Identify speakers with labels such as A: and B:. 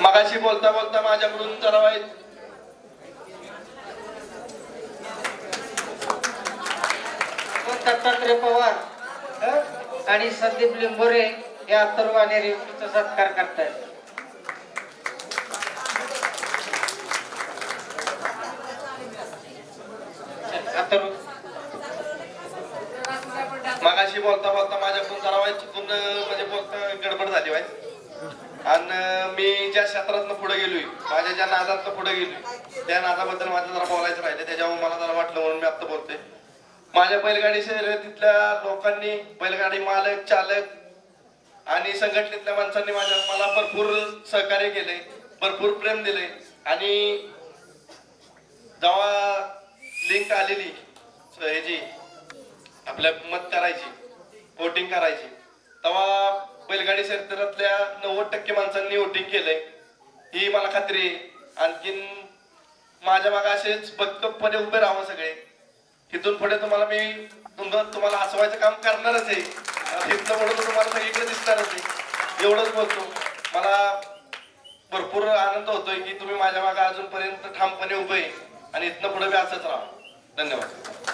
A: मगाशी बोलता बोलता माझ्याकडून जरा वाईट
B: दत्तात्रय पवार आणि संदीप लिंबोरे या तरुवाने रेवतीचा सत्कार करतायत. अथर्व
A: मगाशी बोलता बोलता माझ्याकडून जरा वाईट चुकून म्हणजे बोलता गडबड झाली वाईट. आणि मी ज्या क्षेत्रातनं पुढे गेलोय माझ्या ज्या नादातनं पुढे गेलोय त्या नादाबद्दल माझं जरा बोलायचं राहिलं त्याच्यामुळे मला जरा वाटलं म्हणून मी आता बोलतोय. माझ्या बैलगाडी शर्यतीतल्या लोकांनी बैलगाडी मालक चालक आणि संघटनेतल्या माणसांनी माझ्या मला भरपूर सहकार्य केले भरपूर प्रेम दिले आणि जेव्हा लिंक आलेली ह्याची आपल्या मत करायची वोटिंग करायची. तेव्हा बैलगाडी क्षेत्रातल्या नव्वद टक्के माणसांनी वोटिंग केलंय. ही मला खात्री आहे. आणखीन माझ्या मागे असेच भक्कमपणे उभे राहावं सगळे. तिथून पुढे तुम्हाला मी तुमचं तुम्हाला हसवायचं काम करणारच आहे. तिथनं पुढे तुम्हाला सगळीकडे दिसणारच आहे. एवढंच बोलतो. मला भरपूर आनंद होतोय की तुम्ही माझ्या मागे अजूनपर्यंत ठामपणे उभे आहे. आणि इथनं पुढे मी असंच राहा. धन्यवाद.